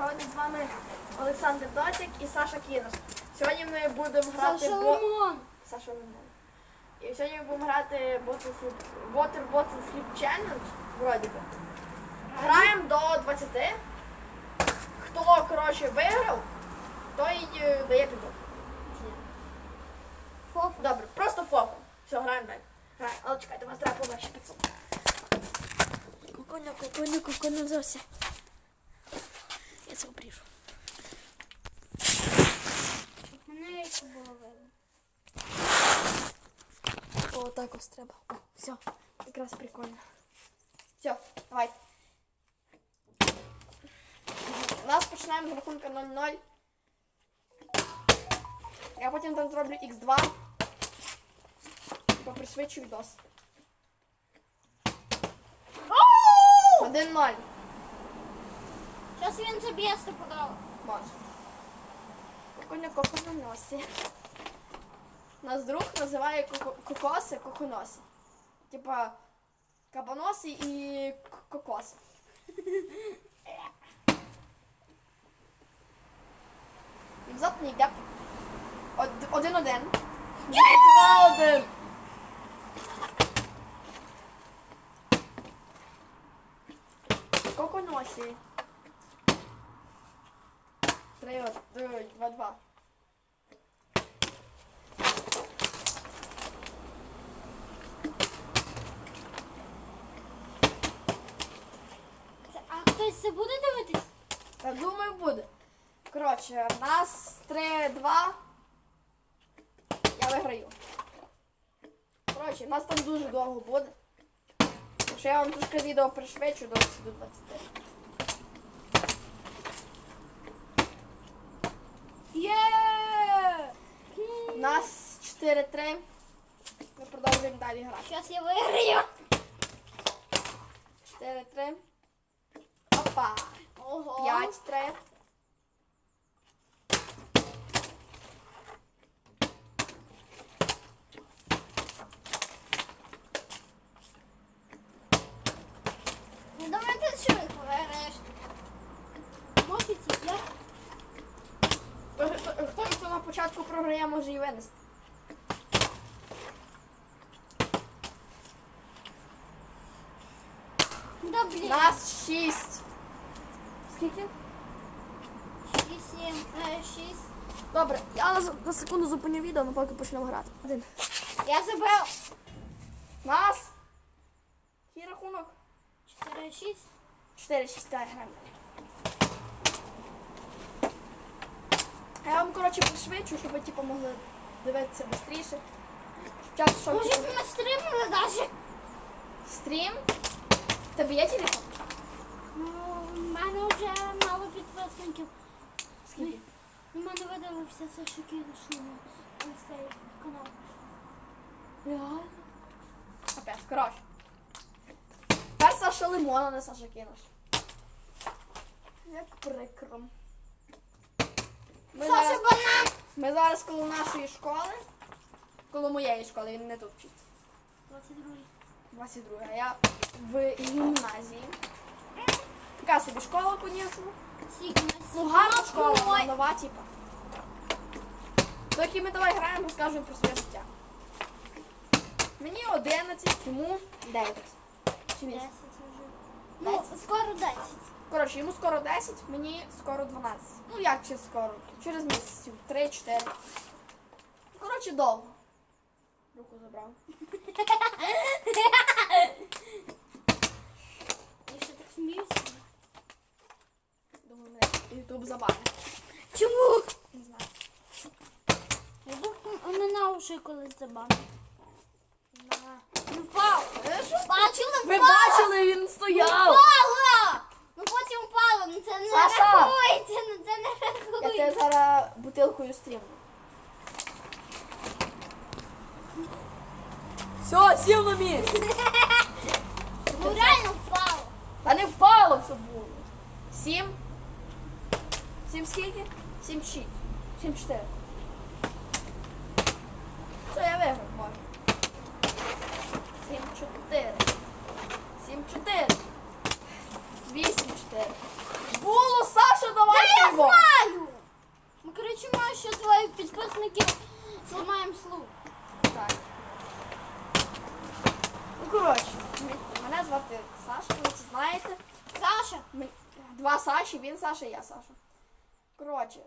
Сьогодні з вами Олександр Дотик і Саша Кінос. Сьогодні ми будемо грати Саша бо- Лимон. Саша Лимон. І сьогодні ми будемо грати Water Bottle Flip Challenge. Вроді би. Граємо до 20. Хто, коротше, виграв, той е, дає підок. Фоф. Добре, просто фофо. Все, граємо далі. Граємо. Але чекайте, вас треба побачити 500. Куконя, куконя, куконя це обріжу. Мене було видно. О, так ось треба. О, все, якраз прикольно. Все, давай. У нас починаємо з рахунку 0-0. Я потім там зроблю x2. Попришвидшую дос. 1-0. Зараз він заб'є стопудово. Може. Коконя коко на носі. Нас друг називає кокоси коконосі. Типа кабаноси і кокоси. Відзотний геп. Од- Один-один. Два-один. Коконосі. Ой, два-два. Це- А хтось це буде дивитись? Та думаю буде. Коротше, в нас 3-2. Я виграю. Коротше, в нас там дуже довго буде. Якщо я вам трошки відео пришвидшу до 20. Є! У нас 4-3. Ми продовжуємо далі грати. Зараз я виграю. 4-3. Опа. Ого. 5-3. Ну давай ти швидко виграєш. Може ці я? Хто, на початку програє, може і винести. Да блін. Нас 6. Скільки? Шість, сім, е, шість. Добре, я на, на секунду зупиню відео, ми поки почнемо грати. Один. Я забрав. Нас. Який рахунок? Чотири, шість. 4 6 граємо далі. А Я вам, коротше, пришвидшу, щоб ви типу, могли дивитися швидше. Час, що Може типу, ми стримали навіть? стрім. В тебе є телефон? Ну, в мене вже мало підписників. Скільки? У мене видалився все, що кинеш на на цей канал. Реально? Капець, коротше. Тепер Саша Лимон, а не Саша Кінош. Як прикро. Ми Саша зараз, банан! ми зараз коло нашої школи. Коло моєї школи, він не тут вчиться. 22. 22, а я в гімназії. Така собі школа, звісно. Ну, гарна школа, нова, типа. Доки ми давай граємо, розкажемо про своє життя. Мені 11, йому 9. Чи 10 вже. Ну, скоро 10. Коротше, йому скоро 10, мені скоро 12. Ну як чи скоро? Через місяців 3-4. Коротше, довго. Руку забрав. Я ще так сміюся. Думаю, мене ютуб забанить. Чому? Не знаю. Я думаю, мене вже колись забанив. На. Не впав. Бачили, Ви бачили, він стояв. Потім впала, ну це не Саша! рахується, ну це не Я тебе рахується. зараз бутилкою стрімлю. Все, сів на місце. слух. Так. Ну, коротше, мене звати Саша, ви це знаєте. Саша. Два Саші, він Саша, я Саша. Коротше.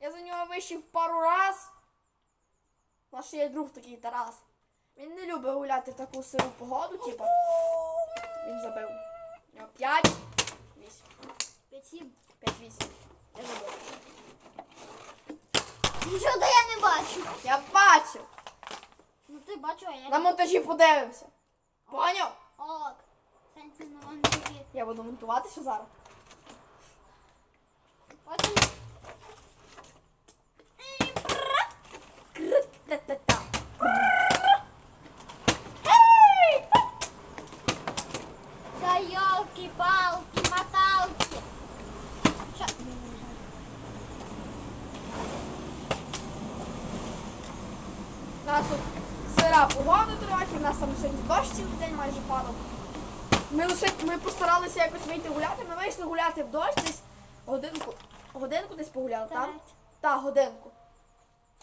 Я за нього вищив пару раз. Наш є друг такий Тарас. Він не любить гуляти в таку сиру погоду, типу. Він забив. П'ять. Вісім. П'ять-вісім. Нічого то я не бачу. Я бачив. Ну ти бачу, а я На монтажі подивимося. Поняв? Ок. Сенсі на монтажі. Я буду монтуватися зараз. Потім Кру-та-та-та. та йолки, палки, моталки. Що? У нас тут сира погода трохи, у нас там сьогодні дощ цілий день майже падав. Ми лише ми постаралися якось вийти гуляти. Ми вийшли гуляти в дощ десь годинку. Годинку десь погуляли, так? Так, годинку.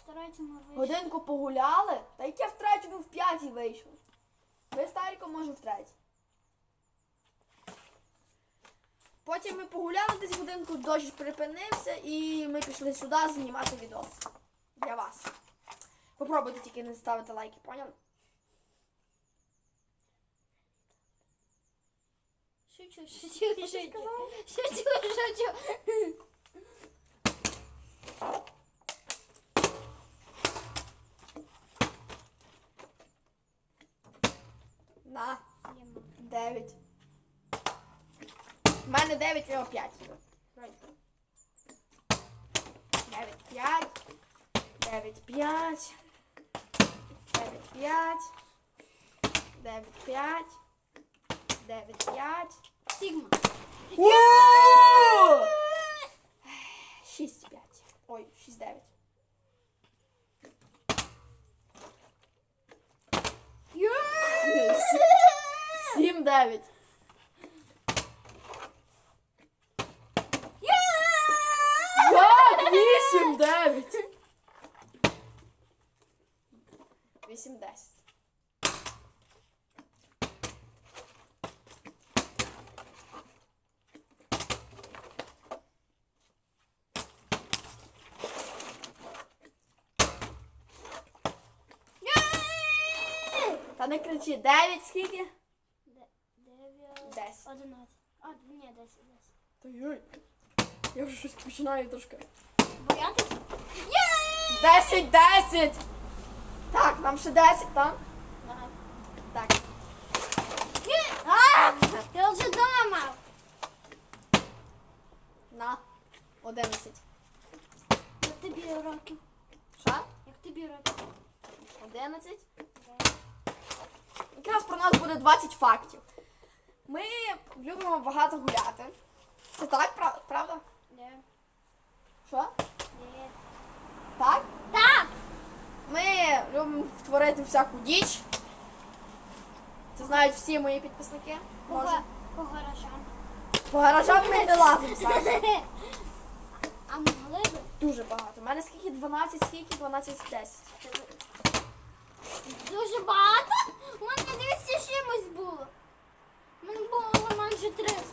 Ми вийшли. Годинку погуляли, та яке втретє ми в п'ятій вийшли. Ви старіко, може втретє. Потім ми погуляли десь годинку, дощ припинився і ми пішли сюди знімати відос. Для вас. Попробуйте тільки не ставити лайки, поняли? Шучу, шучу, шучу. Шучу, шучу. На. 9. У мене 9, у нього 5. 9, 5. 9, 5. 9, 5. 9, 5. 9, 5. Сігма. 6, 5. Ой, 6, 9. Є! 7, не кричи. 9 скільки? Де- Дев'ять. Десять. Одинадцять. А, ні, десять, десять. Та йой. Я вже щось починаю трошки. Боятися? Є! 10, 10! Так, нам ще 10, так? Давай. Так. Є! А! Я вже дома. На. 11. Як тобі років? Що? Як тобі років? 11. Якраз про нас буде 20 фактів. Ми любимо багато гуляти. Це так, правда? Ні. Що? Ні. Так? Так! Ми любимо творити всяку діч. Це знають всі мої підписники. Може. По, по гаражам. По гаражам ми не лазимо, Саша. А могли б? Дуже багато. У мене скільки 12, скільки 12, 10. Дуже багато? У мене 200 з чимось було. У мене було майже 300.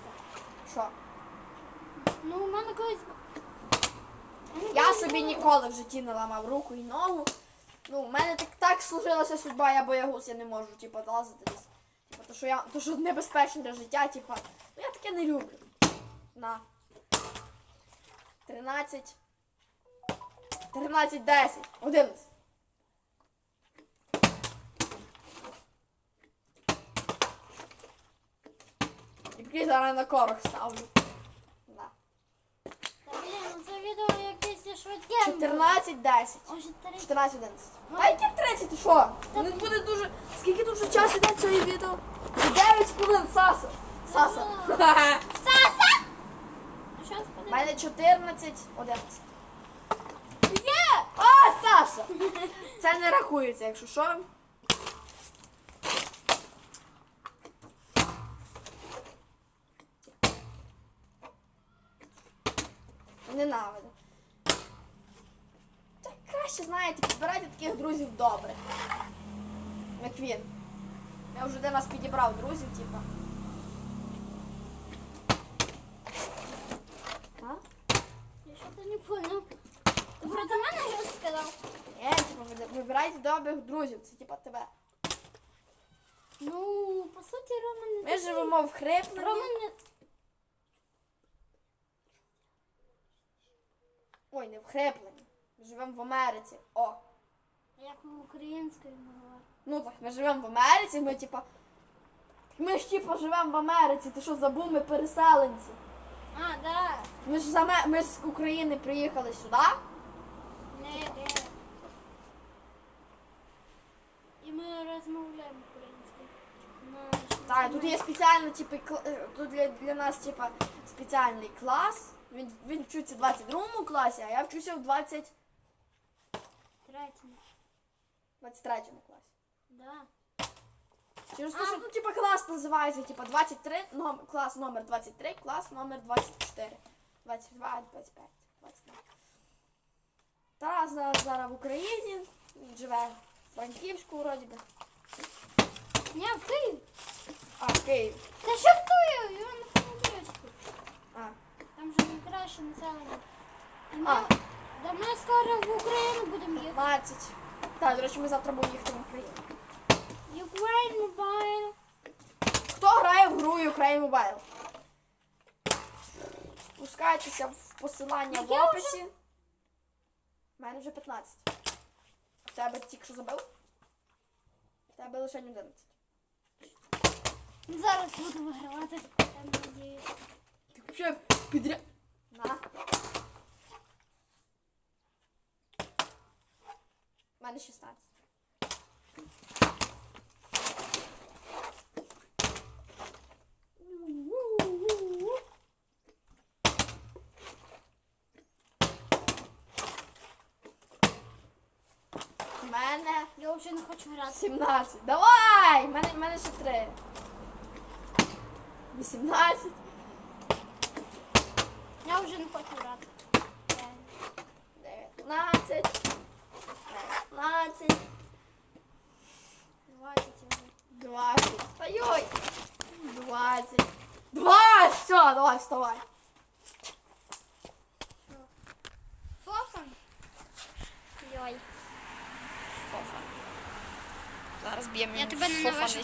Що? Ну, у мене колись... Я собі ніколи в житті не ламав руку і ногу. Ну, в мене так, так сложилася судьба, я боягуз, я не можу, типу, лазити десь. Типу, то, що я, то, що небезпечно для життя, типу, ну я таке не люблю. На. 13. 13, 10, 11. Прикинь, зараз на корох ставлю. На. Та, блін, ну це відео якесь швидке. 14, 10. Оже, 30. 14, 11. А які 30, ти що? Не буде дуже. Скільки дуже часу йде цього відео? 9 хвилин, Саса. Саса. Саса! Що У мене 14, 11. Є! А, Саша! Це не рахується, якщо що. ненавиджу. Так краще, знаєте, підбирайте таких друзів добрих. Як він. Я вже де вас підібрав друзів, типа. А? Я щось не понял. Ти про мене вже сказав? Ні, типа, вибирайте добрих друзів, це типа тебе. Ну, по суті, Роман не... Ми живемо в хриплені. Роман не... Ой, не в хрипленні. Ми живемо в Америці. О. А Як ми українською говоримо. Ну так, ми живемо в Америці, ми типа. Ми ж типа живемо в Америці. Ти що забув, ми переселенці. А, да. Ми ж з Аме- ми з України приїхали сюди. Не, не. І ми розмовляємо українською. Наш- Так, тут є спеціально, типу, кл- е, тут для, для нас, типа, спеціальний клас. Він, він вчиться в 22 класі, а я вчуся в 20, Третьому. 23 класі. Да. Через те, що ну, типа, клас називається, типа, 23, ном, клас номер 23, клас номер 24, 22, 25, 23. Тарас зараз, зараз в Україні, він живе в Франківську, вроді би. Ні, в Київ. А, в Києві. Та що в Київ? Івано Франківську. А, Там же найкраще населення. І ми, А. да ми скоро в Україну будемо їхати. 15. Так, до речі, ми завтра будемо їхати в Україну. Ukraine Mobile. Хто грає в гру Ukraine Mobile? Спускайтеся в посилання в описі. У мене вже 15. В тебе тільки що забив? В тебе лише 11. Зараз буду вигравати. Там надіюсь. Ти взагалі підряд. На. У мене 16. У мене Я вже не хочу грати. 17. Давай! У мене, в мене ще 3. 18. Я вже не хочу грати. 19. 19. 20 вже. 20. Ой-ой. 20. 20. Все, давай, вставай. Фофан? Йой. Фофа. Зараз б'ємо Я тебе не фофа наважу.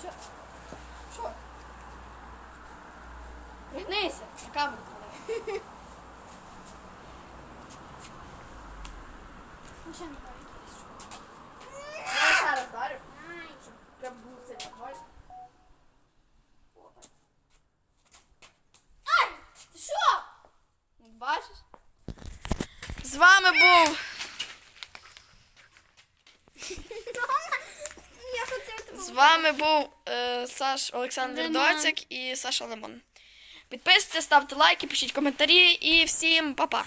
Що? Що? Пригнися, на камеру. Не. Я раз вдарю. щоб Прям був це ноль. Ай! Ти що? Бачиш? З вами був Я хотів тебе. З вами був е, Саш Олександр Лимон. Доцик і Саша Лимон. Підписуйтесь, ставте лайки, пишіть коментарі і всім па-па.